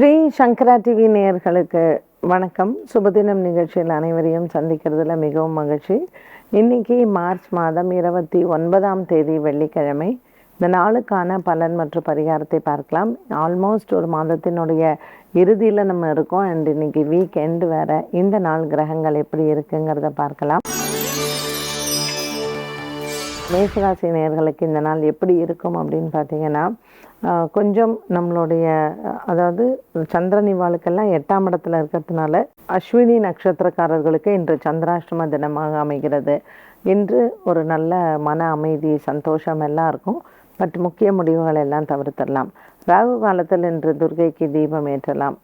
ஸ்ரீ சங்கரா TV நேயர்களுக்கு வணக்கம். சுபதினம் நிகழ்ச்சியில் அனைவரையும் சந்திக்கிறதுல மிகவும் மகிழ்ச்சி. இன்னைக்கு மார்ச் மாதம் இருபத்தி ஒன்பதாம் தேதி வெள்ளிக்கிழமை. இந்த நாளுக்கான பலன் மற்றும் பரிகாரத்தை பார்க்கலாம். ஆல்மோஸ்ட் ஒரு மாதத்தினுடைய இறுதியில் நம்ம இருக்கோம். அண்ட் இன்னைக்கு வீக் எண்டு வேற இந்த நாள் கிரகங்கள் எப்படி இருக்குங்கிறத பார்க்கலாம். மேசராசி நேர்களுக்கு இந்த நாள் எப்படி இருக்கும் அப்படின்னு பார்த்தீங்கன்னா கொஞ்சம் நம்மளுடைய அதாவது சந்திரன் இவாளுக்கெல்லாம் எட்டாம் இடத்துல இருக்கிறதுனால அஸ்வினி நட்சத்திரக்காரர்களுக்கு இன்று சந்திராஷ்டம தினமாக அமைகிறது. இன்று ஒரு நல்ல மன அமைதி சந்தோஷம் எல்லாம் இருக்கும். பட் முக்கிய முடிவுகள் எல்லாம் தவிர்த்திடலாம். ராகு காலத்தில் இன்று துர்கைக்கு தீபம் ஏற்றலாம்.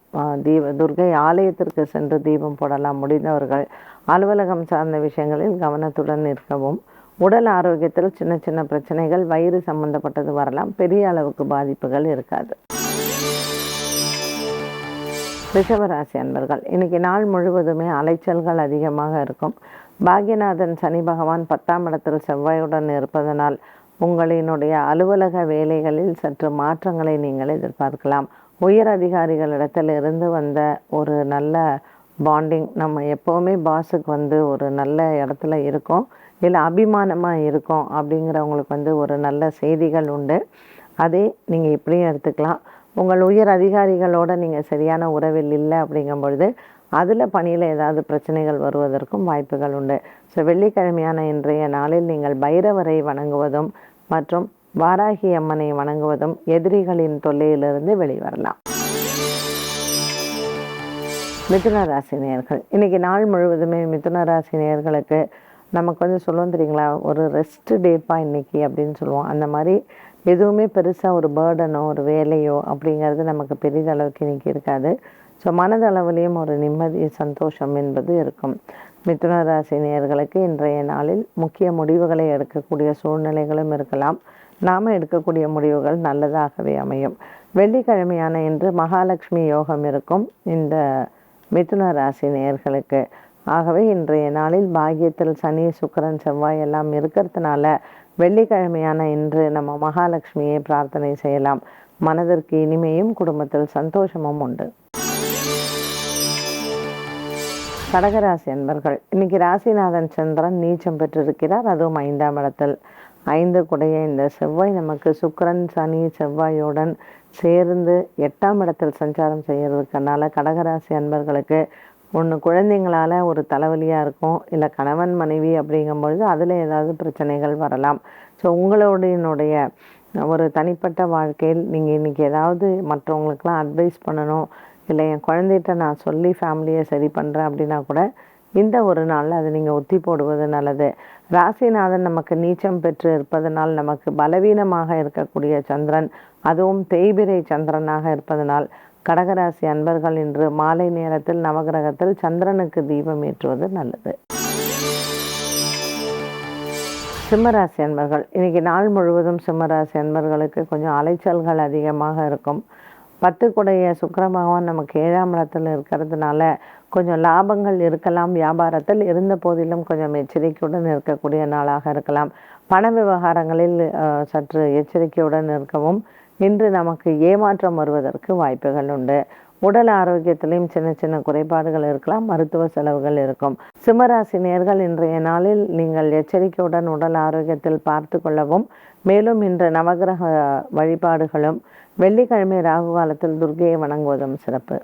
தீப துர்கை ஆலயத்திற்கு சென்று தீபம் போடலாம். முடிந்தவர்கள் அலுவலகம் சார்ந்த விஷயங்களில் கவனத்துடன் இருக்கவும் உடல் ஆரோக்கியத்தில் சின்ன சின்ன பிரச்சனைகள் வயிறு சம்பந்தப்பட்டது வரலாம். பெரிய அளவுக்கு பாதிப்புகள் இருக்காது. ரிஷபராசி அன்பர்கள் இன்னைக்கு நாள் முழுவதுமே அலைச்சல்கள் அதிகமாக இருக்கும். பாக்யநாதன் சனி பகவான் பத்தாம் இடத்தில் செவ்வாயுடன் இருப்பதனால் உங்களினுடைய அலுவலக வேலைகளில் சற்று மாற்றங்களை நீங்கள் எதிர்பார்க்கலாம். உயர் அதிகாரிகளிடத்தில் இருந்து வந்த ஒரு நல்ல பாண்டிங் நம்ம எப்போவுமே பாஸுக்கு வந்து ஒரு நல்ல இடத்துல இருக்கோம். இல்லை அபிமானமாக இருக்கும் அப்படிங்கிறவங்களுக்கு வந்து ஒரு நல்ல செய்திகள் உண்டு. அதே நீங்கள் இப்படியும் எடுத்துக்கலாம். உங்கள் உயர் அதிகாரிகளோட நீங்கள் சரியான உறவில் இல்லை அப்படிங்கும் பொழுது அதில் பணியில் ஏதாவது பிரச்சனைகள் வருவதற்கும் வாய்ப்புகள் உண்டு. ஸோ வெள்ளிக்கிழமையான இன்றைய நாளில் நீங்கள் பைரவரை வணங்குவதும் மற்றும் வாராகி அம்மனை வணங்குவதும் எதிரிகளின் தொல்லையிலிருந்து வெளிவரலாம். மிதுன ராசி நேர்கள் இன்னைக்கு நாள் முழுவதுமே மிதுன ராசி நேர்களுக்கு நமக்கு வந்து சொல்லுவோம் தெரியுங்களா? ஒரு ரெஸ்ட் டேப்பா இன்னைக்கு அப்படின்னு சொல்லுவோம். அந்த மாதிரி எதுவுமே பெருசாக ஒரு பேர்டனோ ஒரு வேலையோ அப்படிங்கிறது நமக்கு பெரிதளவுக்கு இன்னைக்கு இருக்காது. ஸோ மனதளவுலேயும் ஒரு நிம்மதி சந்தோஷம் என்பது இருக்கும். மிதுன ராசி நேயர்களுக்கு இன்றைய நாளில் முக்கிய முடிவுகளை எடுக்கக்கூடிய சூழ்நிலைகளும் இருக்கலாம். நாம் எடுக்கக்கூடிய முடிவுகள் நல்லதாகவே அமையும். வெள்ளிக்கிழமையான இன்று மகாலட்சுமி யோகம் இருக்கும். இந்த மிதுன ராசி நேயர்களுக்கு ஆகவே இன்றைய நாளில் பாகியத்தில் சனி சுக்கரன் செவ்வாய் எல்லாம் இருக்கிறதுனால வெள்ளிக்கிழமையான இன்று நம்ம மகாலட்சுமியை பிரார்த்தனை செய்யலாம். மனதிற்கு இனிமையும் குடும்பத்தில் சந்தோஷமும் உண்டு. கடகராசி அன்பர்கள் இன்னைக்கு ராசிநாதன் சந்திரன் நீச்சம் பெற்றிருக்கிறார். அதுவும் ஐந்தாம் இடத்தில். ஐந்து குடைய இந்த செவ்வாய் நமக்கு சுக்கரன் சனி செவ்வாயுடன் சேர்ந்து எட்டாம் இடத்தில் சஞ்சாரம் செய்கிறதுக்கனால கடகராசி அன்பர்களுக்கு ஒன்று குழந்தைங்களால ஒரு தலைவலியாக இருக்கும் இல்லை கணவன் மனைவி அப்படிங்கும்பொழுது அதில் ஏதாவது பிரச்சனைகள் வரலாம். ஸோ உங்களுடைய ஒரு தனிப்பட்ட வாழ்க்கையில் நீங்கள் இன்றைக்கி ஏதாவது மற்றவங்களுக்கெலாம் அட்வைஸ் பண்ணணும் இல்லை என் குழந்தைகிட்ட நான் சொல்லி ஃபேமிலியை சரி பண்ணுறேன் அப்படின்னா கூட இந்த ஒரு நாளில் அதை நீங்கள் ஒத்தி போடுவது நல்லது. ராசிநாதன் நமக்கு நீச்சம் பெற்று இருப்பதனால் நமக்கு பலவீனமாக இருக்கக்கூடிய சந்திரன் அதுவும் தேய்பிரை சந்திரனாக இருப்பதனால் கடகராசி அன்பர்கள் இன்று மாலை நேரத்தில் நவகிரகத்தில் சந்திரனுக்கு தீபம் ஏற்றுவது நல்லது. சிம்மராசி அன்பர்கள் இன்னைக்கு நாள் முழுவதும் சிம்மராசி அன்பர்களுக்கு கொஞ்சம் அலைச்சல்கள் அதிகமாக இருக்கும். பத்து குடைய பகவான் நமக்கு ஏழாம் இடத்தில் இருக்கிறதுனால கொஞ்சம் லாபங்கள் இருக்கலாம். வியாபாரத்தில் இருந்த போதிலும் கொஞ்சம் எச்சரிக்கையுடன் இருக்கக்கூடிய நாளாக இருக்கலாம். பண விவகாரங்களில் சற்று எச்சரிக்கையுடன் இருக்கவும் இன்று நமக்கு ஏமாற்றம் வருவதற்கு வாய்ப்புகள் உண்டு. உடல் ஆரோக்கியத்திலையும் சின்ன சின்ன குறைபாடுகள் இருக்கலாம் மருத்துவ செலவுகள் இருக்கும். சிம்மராசி நேர்கள் இன்றைய நாளில் நீங்கள் எச்சரிக்கையுடன் உடல் ஆரோக்கியத்தில் பார்த்து கொள்ளவும் மேலும் இன்று நவகிரக வழிபாடுகளும் வெள்ளிக்கிழமை ராகு காலத்தில் துர்க்கையை வணங்குவதும் சிறப்பு.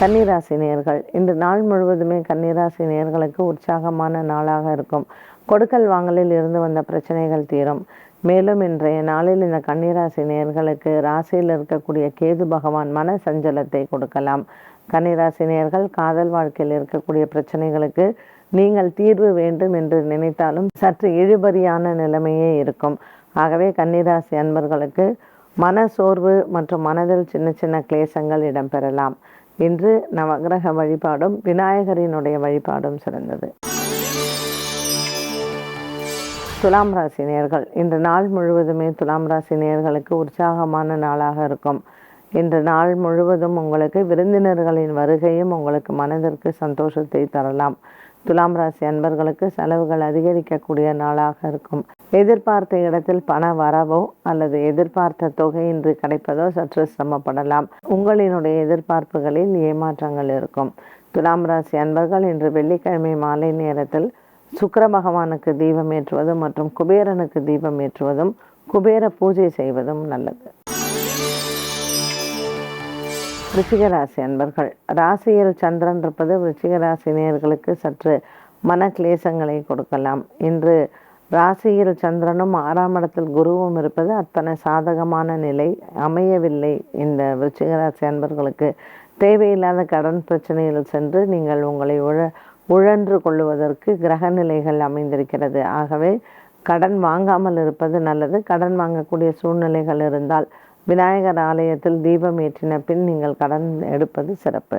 கன்னிராசி நேர்கள் இன்று நாள் முழுவதுமே கன்னிராசி நேர்களுக்கு உற்சாகமான நாளாக இருக்கும். கொடுக்கல் வாங்கலில் இருந்து வந்த பிரச்சனைகள் தீரும். மேலும் இன்றைய நாளில் இந்த கன்னிராசி நேர்களுக்கு ராசியில் இருக்கக்கூடிய கேது பகவான் மன சஞ்சலத்தை கொடுக்கலாம். கன்னிராசி நேர்கள் காதல் வாழ்க்கையில் இருக்கக்கூடிய பிரச்சனைகளுக்கு நீங்கள் தீர்வு வேண்டும் என்று நினைத்தாலும் சற்று இழுபறியான நிலைமையே இருக்கும். ஆகவே கன்னிராசி அன்பர்களுக்கு மன சோர்வு மற்றும் மனதில் சின்ன சின்ன கிளேசங்கள் இடம்பெறலாம். இன்று நவகிரக வழிபாடும் விநாயகரினுடைய வழிபாடும் சிறந்தது. துலாம் ராசி நேர்கள். இன்று நாள் முழுவதுமே துலாம் ராசி நேர்களுக்கு உற்சாகமான நாளாக இருக்கும். இன்று நாள் முழுவதும் உங்களுக்கு விருந்தினர்களின் வருகையும் உங்களுக்கு மனதிற்கு சந்தோஷத்தை தரலாம். துலாம் ராசி அன்பர்களுக்கு செலவுகள் அதிகரிக்கக்கூடிய நாளாக இருக்கும். எதிர்பார்த்த இடத்தில் பண வரவோ அல்லது எதிர்பார்த்த தொகை இன்று கிடைப்பதோ சற்று சிரமப்படலாம். உங்களினுடைய எதிர்பார்ப்புகளில் ஏமாற்றங்கள் இருக்கும். துலாம் ராசி அன்பர்கள் இன்று வெள்ளிக்கிழமை மாலை நேரத்தில் சுக்கர பகவானுக்கு தீபம் ஏற்றுவதும் மற்றும் குபேரனுக்கு தீபம் ஏற்றுவதும் குபேர பூஜை செய்வதும் நல்லது. விருச்சிக ராசி அன்பர்கள் ராசியில் சந்திரன் இருப்பது விருச்சிக ராசி சற்று மன கிளேசங்களை கொடுக்கலாம். இன்று ராசியில் சந்திரனும் ஆறாம் இடத்தில் குருவும் இருப்பது அத்தனை சாதகமான நிலை அமையவில்லை. இந்த விருச்சிக ராசி அன்பர்களுக்கு தேவையில்லாத கடன் பிரச்சனையில் சென்று நீங்கள் உங்களை உழ உழன்று கொள்ளுவதற்கு கிரக நிலைகள் அமைந்திருக்கிறது. ஆகவே கடன் வாங்காமல் இருப்பது நல்லது. கடன் வாங்கக்கூடிய சூழ்நிலைகள் இருந்தால் விநாயகர் ஆலயத்தில் தீபம் ஏற்றின பின் நீங்கள் கடன் எடுப்பது சிறப்பு.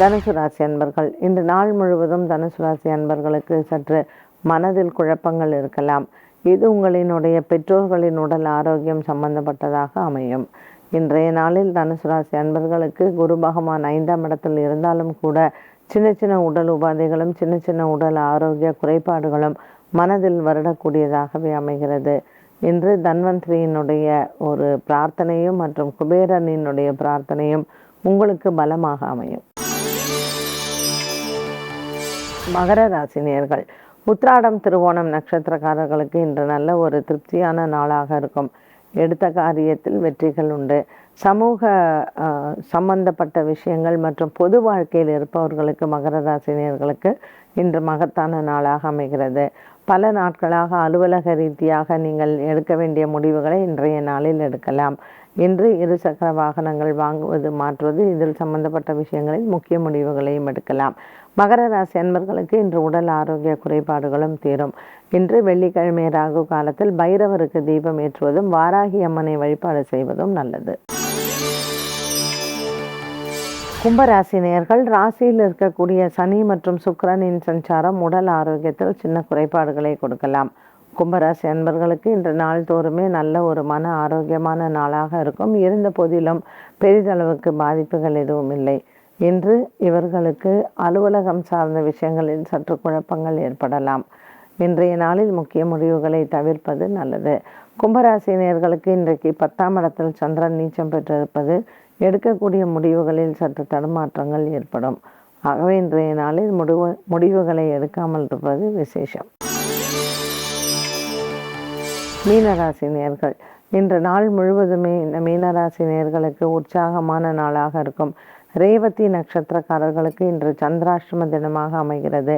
தனுசு ராசி அன்பர்கள் இன்று நாள் முழுவதும் தனுசு ராசி அன்பர்களுக்கு சற்று மனதில் குழப்பங்கள் இருக்கலாம். இது உங்களினுடைய பெற்றோர்களின் உடல் ஆரோக்கியம் சம்பந்தப்பட்டதாக அமையும். இன்றைய நாளில் தனுசு ராசி அன்பர்களுக்கு குரு பகவான் ஐந்தாம் இடத்தில் இருந்தாலும் கூட சின்ன சின்ன உடல் உபாதைகளும் சின்ன சின்ன உடல் ஆரோக்கிய குறைபாடுகளும் மனதில் வருடக்கூடியதாகவே அமைகிறது. இன்று தன்வந்திரியினுடைய ஒரு பிரார்த்தனையும் மற்றும் குபேரனினுடைய பிரார்த்தனையும் உங்களுக்கு பலமாக அமையும். மகர ராசினியர்கள் உத்ராடம் திருவோணம் நட்சத்திரக்காரர்களுக்கு இன்று நல்ல ஒரு திருப்தியான நாளாக இருக்கும். எடுத்த காரியத்தில் வெற்றிகள் உண்டு. சமூக சம்பந்தப்பட்ட விஷயங்கள் மற்றும் பொது வாழ்க்கையில் இருப்பவர்களுக்கு மகர ராசினியர்களுக்கு இன்று மகத்தான நாளாக அமைகிறது. பல நாட்களாக அலுவலக ரீதியாக நீங்கள் எடுக்க வேண்டிய முடிவுகளை இன்றைய நாளில் எடுக்கலாம். இன்று இரு சக்கர வாகனங்கள் வாங்குவது மாற்றுவது இதில் சம்பந்தப்பட்ட விஷயங்களில் முக்கிய முடிவுகளையும் எடுக்கலாம். மகர ராசி அன்பர்களுக்கு இன்று உடல் ஆரோக்கிய குறைபாடுகளும் தீரும். இன்று வெள்ளிக்கிழமை ராகு காலத்தில் பைரவருக்கு தீபம் ஏற்றுவதும் வாராகி அம்மனை வழிபாடு செய்வதும் நல்லது. கும்பராசி நேர்கள் ராசியில் இருக்கக்கூடிய சனி மற்றும் சுக்கரனின் சஞ்சாரம் உடல் ஆரோக்கியத்தில் சின்ன குறைபாடுகளை கொடுக்கலாம். கும்பராசி அன்பர்களுக்கு இன்று நாள்தோறுமே நல்ல ஒரு மன ஆரோக்கியமான நாளாக இருக்கும். இருந்த போதிலும் பெரிதளவுக்கு பாதிப்புகள் எதுவும் இல்லை. இன்று இவர்களுக்கு அலுவலகம் சார்ந்த விஷயங்களில் சற்று குழப்பங்கள் ஏற்படலாம். இன்றைய நாளில் முக்கிய முடிவுகளை தவிர்ப்பது நல்லது. கும்பராசினியர்களுக்கு இன்றைக்கு பத்தாம் இடத்தில் சந்திரன் நீச்சம் பெற்றிருப்பது எடுக்கக்கூடிய முடிவுகளில் சற்று தடுமாற்றங்கள் ஏற்படும். ஆகவே இன்றைய நாளில் முடிவு முடிவுகளை எடுக்காமல் இருப்பது விசேஷம். மீனராசி நேர்கள். இன்று நாள் முழுவதுமே இந்த மீனராசி நேர்களுக்கு உற்சாகமான நாளாக இருக்கும். ரேவதி நட்சத்திரக்காரர்களுக்கு இன்று சந்திராஷ்டம தினமாக அமைகிறது.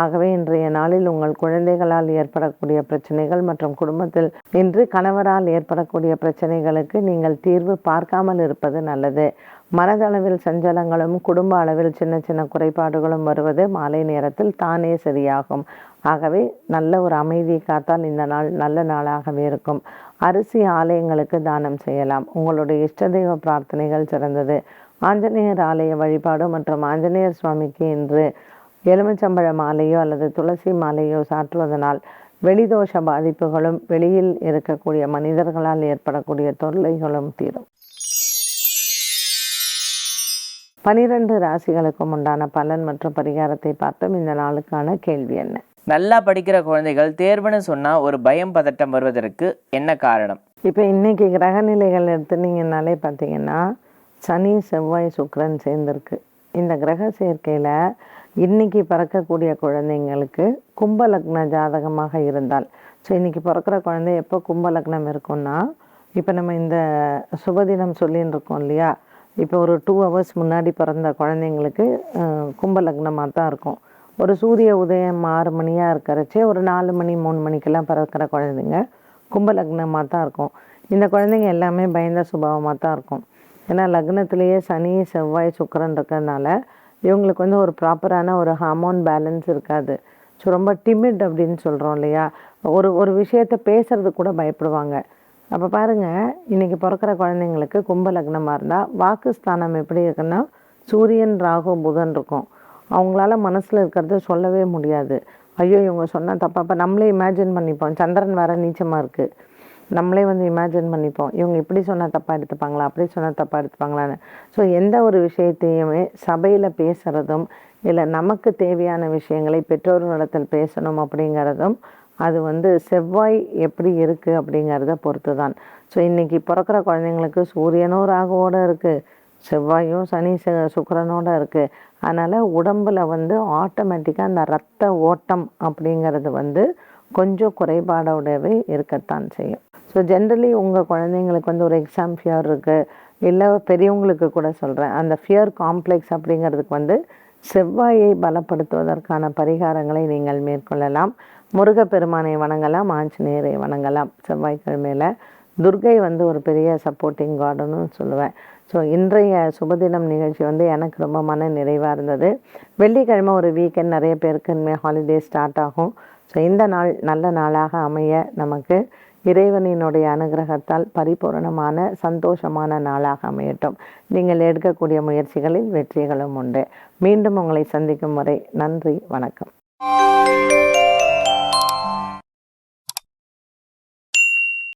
ஆகவே இன்றைய நாளில் உங்கள் குழந்தைகளால் ஏற்படக்கூடிய பிரச்சனைகள் மற்றும் குடும்பத்தில் இன்று கணவரால் ஏற்படக்கூடிய பிரச்சனைகளுக்கு நீங்கள் தீர்வு பார்க்காமல் இருப்பது நல்லது. மனதளவில் சஞ்சலங்களும் குடும்ப அளவில் சின்ன சின்ன குறைபாடுகளும் வருவது மாலை நேரத்தில் தானே சரியாகும். ஆகவே நல்ல ஒரு அமைதியை காத்தால் இந்த நாள் நல்ல நாளாகவே இருக்கும். அரிசி ஆலயங்களுக்கு தானம் செய்யலாம். உங்களுடைய இஷ்ட தெய்வ பிரார்த்தனைகள் சிறந்தது. ஆஞ்சநேயர் ஆலய வழிபாடு மற்றும் ஆஞ்சநேயர் சுவாமிக்கு இன்று எலுமிச்சம்பழ மாலையோ அல்லது துளசி மாலையோ சாற்றுவதனால் வெளிதோஷ பாதிப்புகளும் வெளியில் இருக்கக்கூடிய மனிதர்களால் ஏற்படக்கூடிய தொல்லைகளும் தீரும். பனிரெண்டு ராசிகளுக்கும் உண்டான பலன் மற்றும் பரிகாரத்தை பார்த்தோம். இந்த நாளுக்கான கேள்வி என்ன? நல்லா படிக்கிற குழந்தைகள் தேர்வுன்னு சொன்னால் ஒரு பயம் பதட்டம் வருவதற்கு என்ன காரணம்? இப்போ இன்றைக்கி கிரகநிலைகள் எடுத்துனீங்கன்னாலே பார்த்தீங்கன்னா சனி செவ்வாய் சுக்கரன் சேர்ந்திருக்கு. இந்த கிரக சேர்க்கையில் இன்னைக்கு பிறக்கக்கூடிய குழந்தைங்களுக்கு கும்பலக்ன ஜாதகமாக இருந்தால். ஸோ இன்றைக்கி பிறக்கிற குழந்தை எப்போ கும்பலக்னம் இருக்கும்னா இப்போ நம்ம இந்த சுபதினம் சொல்லின்னு இருக்கோம் இல்லையா? இப்போ ஒரு டூ ஹவர்ஸ் முன்னாடி பிறந்த குழந்தைங்களுக்கு கும்பலக்னமாக தான் இருக்கும். ஒரு சூரிய உதயம் ஆறு மணியாக இருக்கிறச்சே ஒரு நாலு மணி மூணு மணிக்கெல்லாம் பிறக்கிற குழந்தைங்க கும்ப லக்னமாக தான் இருக்கும். இந்த குழந்தைங்க எல்லாமே பயந்த சுபாவமாக தான் இருக்கும். ஏன்னா லக்னத்திலேயே சனி செவ்வாய் சுக்கரன் இருக்கிறதுனால இவங்களுக்கு வந்து ஒரு ப்ராப்பரான ஒரு ஹார்மோன் பேலன்ஸ் இருக்காது. ஸோ ரொம்ப டிமிட் அப்படின்னு சொல்கிறோம் இல்லையா? ஒரு ஒரு விஷயத்த பேசுறது கூட பயப்படுவாங்க. அப்போ பாருங்கள் இன்றைக்கி பிறக்கிற குழந்தைங்களுக்கு கும்ப லக்னமாக இருந்தால் வாக்குஸ்தானம் எப்படி இருக்குன்னா சூரியன் ராகு புதன் இருக்கும். அவங்களால மனசில் இருக்கிறத சொல்லவே முடியாது. ஐயோ இவங்க சொன்னால் தப்பா அப்போ நம்மளே இமேஜின் பண்ணிப்போம். சந்திரன் வேற நீச்சமாக இருக்குது நம்மளே வந்து இமேஜின் பண்ணிப்போம். இவங்க இப்படி சொன்னால் தப்பாக எடுத்துப்பாங்களா? அப்படி சொன்னால் தப்பாக எடுத்துப்பாங்களான்னு. ஸோ எந்த ஒரு விஷயத்தையுமே சபையில் பேசுகிறதும் இல்லை நமக்கு தேவையான விஷயங்களை பெற்றோர்களிடத்தில் பேசணும் அப்படிங்கிறதும் அது வந்து செவ்வாய் எப்படி இருக்குது அப்படிங்கிறத பொறுத்து தான் ஸோ இன்றைக்கி பிறக்கிற குழந்தைங்களுக்கு சூரியனும் ராகுவோடு இருக்குது செவ்வாயும் சனி ச- சுக்கிரனோட இருக்குது அதனால் உடம்பில் வந்து ஆட்டோமேட்டிக்காக அந்த ரத்த ஓட்டம் அப்படிங்கிறது வந்து கொஞ்சம் குறைபாடோடவே இருக்கத்தான் செய்யும். ஸோ ஜென்ரலி உங்கள் குழந்தைங்களுக்கு வந்து ஒரு எக்ஸாம் ஃபியர் இருக்குது இல்லை பெரியவங்களுக்கு கூட சொல்கிறேன் அந்த ஃபியர் காம்ப்ளெக்ஸ் அப்படிங்கிறதுக்கு வந்து செவ்வாயை பலப்படுத்துவதற்கான பரிகாரங்களை நீங்கள் மேற்கொள்ளலாம். முருகப்பெருமானை வணங்கலாம். ஆஞ்சநேயரை வணங்கலாம். செவ்வாய்க்கிழமையில் துர்கை வந்து ஒரு பெரிய சப்போர்ட்டிங் கார்டனும் சொல்லுவேன். ஸோ இன்றைய சுபதினம் நிகழ்ச்சி வந்து எனக்கு ரொம்ப மன நிறைவாக இருந்தது. வெள்ளிக்கிழமை ஒரு வீக்கெண்ட் நிறைய பேருக்கு இனிமேல் ஹாலிடே ஸ்டார்ட் ஆகும். ஸோ இந்த நாள் நல்ல நாளாக அமைய நமக்கு இறைவனினுடைய அனுகிரகத்தால் பரிபூரணமான சந்தோஷமான நாளாக அமையட்டும். நீங்கள் எடுக்கக்கூடிய முயற்சிகளில் வெற்றிகளும் உண்டு. மீண்டும் உங்களை சந்திக்கும் வரை நன்றி வணக்கம்.